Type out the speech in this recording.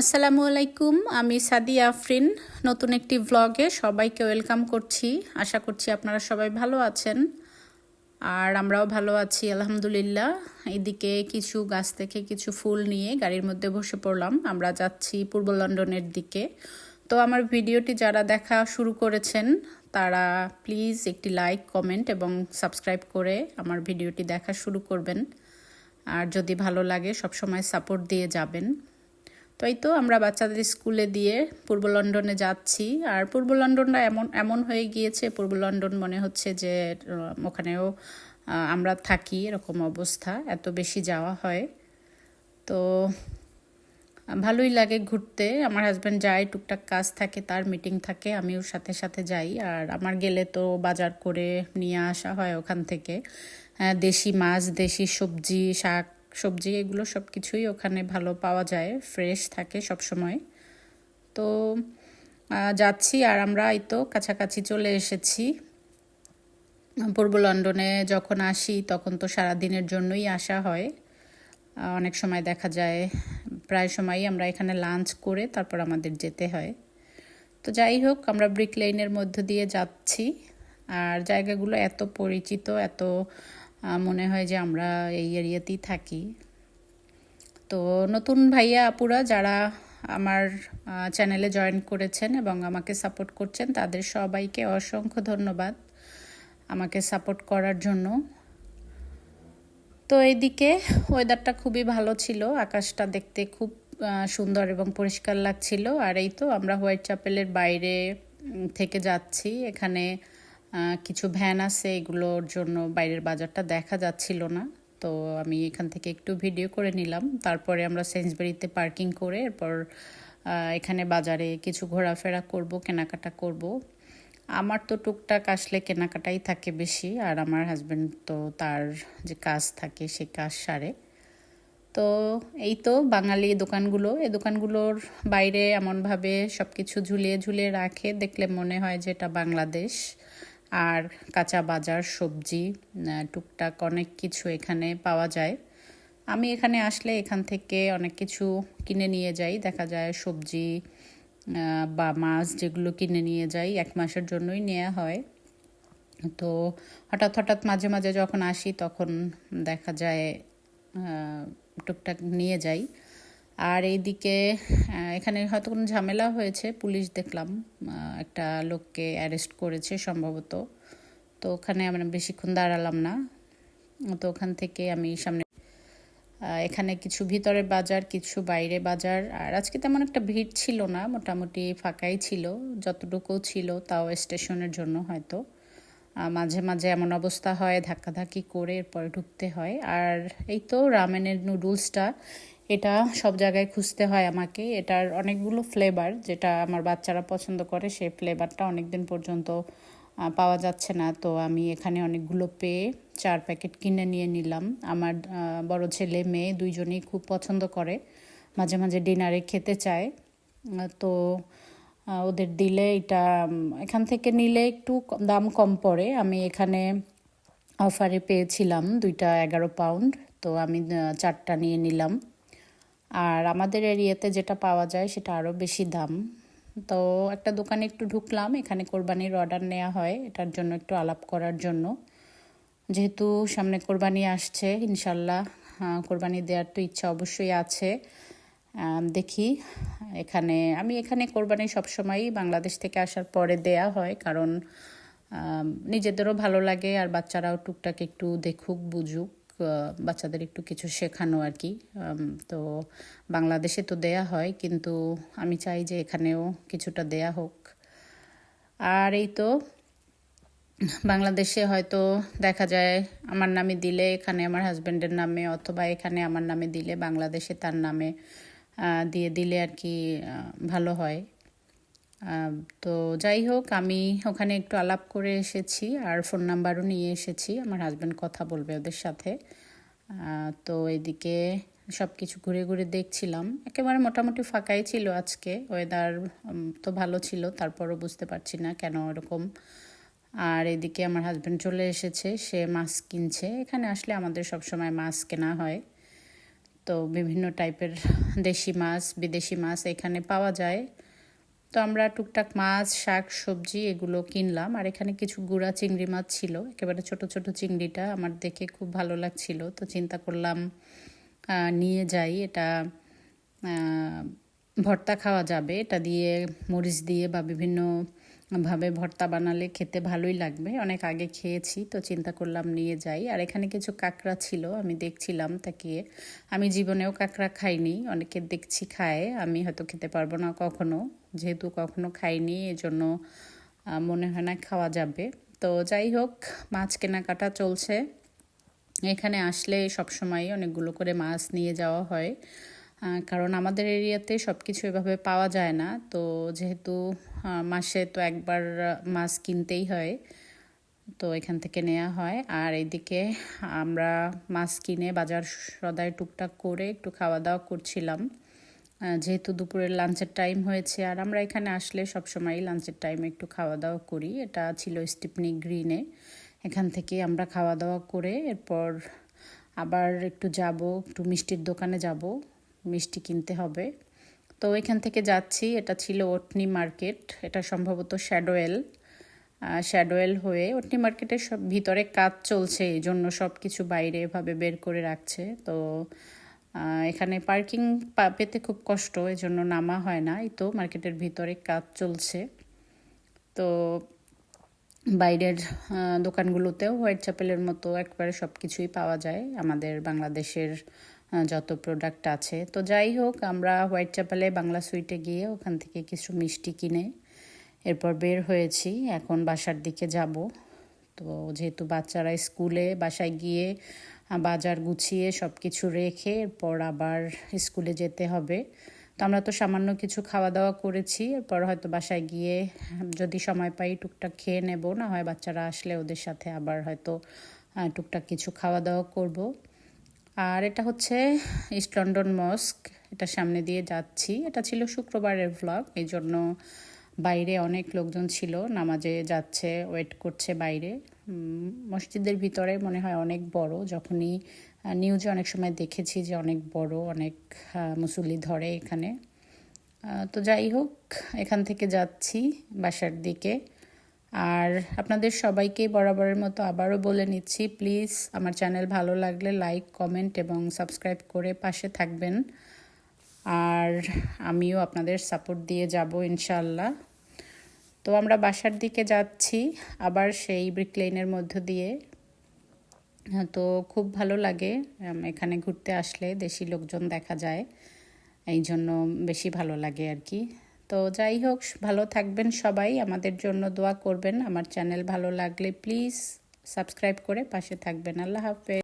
আসসালামু আলাইকুম, আমি সাদিয়া আফরিন। নতুন একটি ভ্লগে সবাইকে ওয়েলকাম করছি। আশা করছি আপনারা সবাই ভালো আছেন। আর আমরাও ভালো আছি, আলহামদুলিল্লাহ। এদিকে কিছু গাছ থেকে কিছু ফুল নিয়ে গাড়ির মধ্যে বসে পড়লাম। আমরা যাচ্ছি পূর্ব লন্ডনের দিকে। তো আমার ভিডিওটি যারা দেখা শুরু করেছেন, তারা প্লিজ একটি লাইক কমেন্ট এবং সাবস্ক্রাইব করে আমার ভিডিওটি দেখা শুরু করবেন। আর যদি ভালো লাগে, সবসময় সাপোর্ট দিয়ে যাবেন। তো এই তো আমরা বাচ্চাদের স্কুলে দিয়ে পূর্ব লন্ডনে যাচ্ছি। আর পূর্ব লন্ডনটা এমন এমন হয়ে গিয়েছে, পূর্ব লন্ডন মনে হচ্ছে যে ওখানেও আমরা থাকি এরকম অবস্থা, এত বেশি যাওয়া হয়। তো, ভালোই লাগে ঘুরতে। আমার হাজব্যান্ড যায়, টুকটাক কাজ থাকে, তার মিটিং থাকে আমি ওর সাথে সাথে যাই। আর আমার গেলে তো বাজার করে নিয়ে আসা হয় ওখান থেকে। দেশি মাছ, দেশি সবজি, শাক সবজি এগুলো সব কিছুই ওখানে ভালো পাওয়া যায় ফ্রেশ থাকে সব সময় তো যাচ্ছি আর আমরা এই তো কাছাকাছি চলে এসেছি। পূর্ব লন্ডনে যখন আসি তখন তো সারা দিনের জন্যই আসা হয়। অনেক সময় দেখা যায়, প্রায় সময়ই আমরা এখানে লাঞ্চ করে তারপর আমাদের যেতে হয়। তো যাই হোক, আমরা ব্রিক লাইনের মধ্য দিয়ে যাচ্ছি। আর জায়গাগুলো এত পরিচিত, এত মনে হয় যে আমরা এই এরিয়াতেই থাকি। তো নতুন ভাইয়া আপুরা যারা আমার চ্যানেলে জয়েন করেছেন এবং আমাকে সাপোর্ট করছেন, তাদের সবাইকে অসংখ্য ধন্যবাদ আমাকে সাপোর্ট করার জন্য। তো এইদিকে ওয়েদারটা খুবই ভালো ছিল, আকাশটা দেখতে খুব সুন্দর এবং পরিষ্কার লাগছিল। আর এই তো আমরা হোয়াইট চ্যাপেলের বাইরে থেকে যাচ্ছি। এখানে কিছু ভ্যান আছে, এগুলোর জন্য বাইরের বাজারটা দেখা যাচ্ছিল না। তো আমি এখান থেকে একটু ভিডিও করে নিলাম। তারপরে আমরা সেন্সবেরিতে পার্কিং করে এরপর এখানে বাজারে কিছু ঘোরাফেরা করব, কেনাকাটা করব। আমার তো টুকটাক আসলে কেনাকাটাই থাকে বেশি, আর আমার হাজব্যান্ড তো তার যে কাজ থাকে সে কাজ সারে। তো এই তো বাঙালি দোকানগুলো। এই দোকানগুলোর বাইরে এমনভাবে সব কিছু ঝুলিয়ে ঝুলিয়ে রাখে, দেখলে মনে হয় যে এটা বাংলাদেশ। আর কাঁচা বাজার, সবজি টুকটাক অনেক কিছু এখানে পাওয়া যায়। আমি এখানে আসলে এখান থেকে অনেক কিছু কিনে নিয়ে যাই। দেখা যায় সবজি বা মাছ যেগুলো কিনে নিয়ে যাই, এক মাসের জন্যই নেওয়া হয়। তো হঠাৎ হঠাৎ মাঝে মাঝে যখন আসি তখন দেখা যায় টুকটাক নিয়ে যাই। আর এইদিকে এখানে হয়তো কোনো ঝামেলা হয়েছে, পুলিশ দেখলাম একটা লোককে অ্যারেস্ট করেছে সম্ভবত। তো ওখানে আমরা বেশিক্ষণ দাঁড়ালাম না। তো ওখান থেকে আমি সামনে এখানে কিছু ভিতরে বাজার, কিছু বাইরে বাজার। আর আজকে তেমন একটা ভিড় ছিল না, মোটামুটি ফাঁকাই ছিল, যতটুকু ছিল তাও স্টেশনের জন্য হয়তো। মাঝে মাঝে এমন অবস্থা হয়, ধাক্কাধাক্কি করে এরপরে ঢুকতে হয়। আর এই তো রামেনের নুডলসটা এটা সব জায়গায় খুঁজতে হয় আমাকে। এটার অনেকগুলো ফ্লেভার যেটা আমার বাচ্চারা পছন্দ করে, সেই ফ্লেভারটা অনেক দিন পর্যন্ত পাওয়া যাচ্ছে না। তো আমি এখানে অনেকগুলো পেয়ে চার প্যাকেট কিনে নিয়ে নিলাম। আমার বড় ছেলে, মেয়ে দুইজনেই খুব পছন্দ করে। মাঝে মাঝে ডিনারে খেতে চায়। তো ওদের দিলে এটা এখান থেকে নিলে একটু দাম কম পড়ে। আমি এখানে অফারে পেয়েছিলাম দুইটা এগারো পাউন্ড তো আমি চারটা নিয়ে নিলাম। আর আমাদের এরিয়াতে যেটা পাওয়া যায় সেটা আরও বেশি দাম। তো একটা দোকানে একটু ঢুকলাম, এখানে কোরবানির অর্ডার নেওয়া হয়, এটার জন্য একটু আলাপ করার জন্য। যেহেতু সামনে কোরবানি আসছে, ইনশাল্লাহ কোরবানি দেওয়ার তো ইচ্ছা অবশ্যই আছে। দেখি, এখানে, আমি এখানে কোরবানি সবসময়ই বাংলাদেশ থেকে আসার পরে দেয়া হয়, কারণ নিজেদেরও ভালো লাগে আর বাচ্চারাও টুকটাক একটু দেখুক, বুঝুক। বাচ্চাদের একটু কিছু শেখানো আর কি। তো বাংলাদেশে তো দেয়া হয়, কিন্তু আমি চাই যে এখানেও কিছুটা দেয়া হোক। আর এই তো বাংলাদেশে হয়তো দেখা যায় আমার নামে দিলে এখানে আমার হাজব্যান্ডের নামে, অথবা এখানে আমার নামে দিলে বাংলাদেশে তার নামে দিয়ে দিলে আর কি ভালো হয়। তো যাই হোক, আমি ওখানে একটু আলাপ করে এসেছি আর ফোন নাম্বারও নিয়ে এসেছি। আমার হাজব্যান্ড কথা বলবে ওদের সাথে। তো এদিকে সব কিছু ঘুরে ঘুরে দেখছিলাম। একেবারে মোটামুটি ফাঁকাই ছিল আজকে। ওয়েদার তো ভালো ছিল, তারপরও বুঝতে পারছি না কেন এরকম আর এদিকে আমার হাজব্যান্ড চলে এসেছে, সে মাছ কিনছে। এখানে আসলে আমাদের সব সময় মাছ কেনা হয়। তো বিভিন্ন টাইপের দেশি মাছ বিদেশি মাছ এখানে পাওয়া যায়। তো আমরা টুকটাক মাছ, শাক, সবজি এগুলো কিনলাম। আর এখানে কিছু গুঁড়া চিংড়ি মাছ ছিল। একেবারে ছোট ছোট চিংড়িটা আমার দেখে খুব ভালো লাগছিল। তো চিন্তা করলাম নিয়ে যাই। এটা ভর্তা খাওয়া যাবে। এটা দিয়ে মরিচ দিয়ে বা বিভিন্ন ভাবে ভর্তা বানালে খেতে ভালোই লাগবে। অনেক আগে খেয়েছি, তো চিন্তা করলাম নিয়ে যাই। আর এখানে কিছু কাঁকড়া ছিল, আমি দেখছিলাম তাকিয়ে আমি জীবনেও কাঁকড়া খাইনি, অনেকে দেখছি খায়। আমি হয়তো খেতে পারব না কখনো, যেহেতু কখনো খাইনি, এজন্য মনে হয় না খাওয়া যাবে। তো যাই হোক, মাছ কেনাকাটা চলছে। এখানে আসলে সবসময় অনেকগুলো করে মাছ নিয়ে যাওয়া হয়। কারণ আমাদের এরিয়াতে সব কিছু এভাবে পাওয়া যায় না। তো যেহেতু মাসে তো একবার মাছ কিনতেই হয়, তো এখান থেকে নেওয়া হয়। আর এদিকে আমরা মাছ কিনে বাজার সদায় টুকটাক করে একটু খাওয়া দাওয়া করছিলাম যেহেতু দুপুরের লাঞ্চের টাইম হয়েছে, আর আমরা এখানে আসলে সবসময়ই লাঞ্চের টাইমে একটু খাওয়া দাওয়া করি। এটা ছিল স্টিপনি গ্রিনে। এখান থেকে আমরা খাওয়া দাওয়া করে এরপর আবার একটু যাব, একটু মিষ্টির দোকানে যাব। মিষ্টি কিনতে হবে। তো এখান থেকে যাচ্ছি, এটা ছিল ওটনি মার্কেট, এটা সম্ভবত শ্যাডোয়েল। শ্যাডোয়েল হয়ে ওটনি মার্কেটের সব ভিতরে কাজ চলছে, এই জন্য সব কিছু বাইরে এভাবে বের করে রাখছে। তো এখানে পার্কিং পেতে খুব কষ্ট, এই জন্য নামা হয় না, এই তো মার্কেটের ভিতরে কাজ চলছে। তো, বাইরের দোকানগুলোতেও হোয়াইট চ্যাপেলের মতো একবারে সব কিছুই পাওয়া যায়, আমাদের বাংলাদেশের যত প্রোডাক্ট আছে। তো যাই হোক, আমরা হোয়াইট চ্যাপেলে বাংলা সুইটে গিয়ে ওখান থেকে কিছু মিষ্টি কিনে এরপর বের হয়েছি। এখন বাসার দিকে যাব। তো যেহেতু বাচ্চারা স্কুলে বাসায় গিয়ে বাজার গুছিয়ে সব কিছু রেখে এরপর আবার স্কুলে যেতে হবে। তো আমরা তো সামান্য কিছু খাওয়া দাওয়া করেছি। এরপর হয়তো বাসায় গিয়ে যদি সময় পাই টুকটাক খেয়ে নেব। না হয় বাচ্চারা আসলে ওদের সাথে আবার হয়তো টুকটাক কিছু খাওয়া দাওয়া করব। আর এটা হচ্ছে ইস্ট লন্ডন মস্ক এটা সামনে দিয়ে যাচ্ছি। এটা ছিল শুক্রবারের ভ্লগ এই জন্য বাইরে অনেক লোকজন ছিল, নামাজে যাচ্ছে ওয়েট করছে বাইরে। মসজিদের ভিতরে মনে হয় অনেক বড়, যখনই নিউজে অনেক সময় দেখেছি যে অনেক বড়, অনেক মুসল্লি ধরে এখানে। তো যাই হোক, এখান থেকে যাচ্ছি বাসার দিকে। আর আপনাদের সবাইকে বরাবরের মতো আবারও বলে নিচ্ছি প্লিজ আমার চ্যানেল ভালো লাগলে লাইক কমেন্ট এবং সাবস্ক্রাইব করে পাশে থাকবেন। আর আমিও আপনাদের সাপোর্ট দিয়ে যাব ইনশাল্লাহ তো আমরা বাসার দিকে যাচ্ছি আবার সেই ব্রিকলেনের মধ্য দিয়ে। তো খুব ভালো লাগে এখানে ঘুরতে আসলে দেশি লোকজন দেখা যায় এই জন্য বেশি ভালো লাগে আর কি। তো যাই হোক, ভালো থাকবেন সবাই, আমাদের জন্য দোয়া করবেন। আমার চ্যানেল ভালো লাগলে প্লিজ সাবস্ক্রাইব করে পাশে থাকবেন। আল্লাহ হাফেজ।